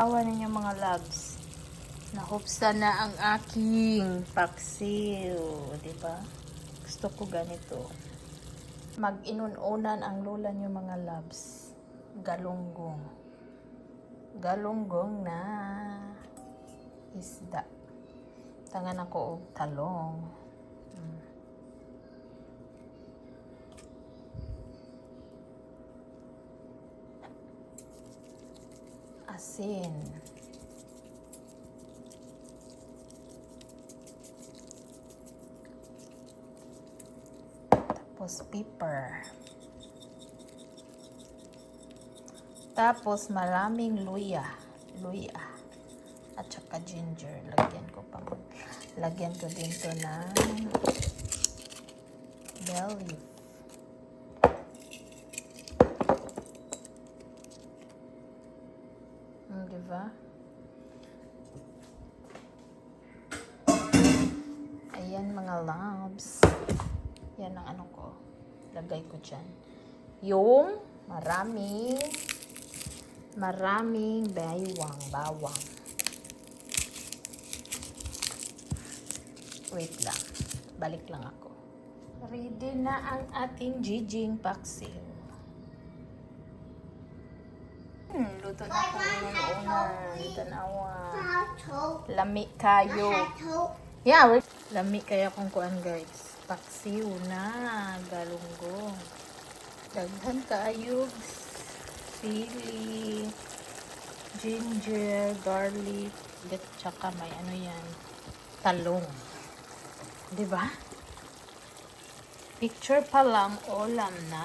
Awa ninyo mga loves. Nahupsa na ang aking paksiw. ba? Gusto ko ganito. Mag-inununan ang lola nyo mga loves. Galunggong. Galunggong na isda. Tangan ako og talong. Mm. Asin. Tapos pepper. Tapos maraming luya. Luya. At saka ginger. Lagyan ko pa. Lagyan ko din to ng bell leaf. Hmm, di ba? Ayan mga loves. Yan ang ano ko. Lagay ko dyan. Yung maraming maraming baywang, bawang. Wait lang. Balik lang ako. Ready na ang ating jijing paksiw. Hmm, luto na ko yung una. Dito na awa. Lami kayo. Yeah, we're... Lami kaya kung kuan guys. Paksiw na. Galunggong. Daghan kaayog. Sili. Ginger. Garlic. At saka may ano yan. Talong. Diba? Picture pa lang, ulam na.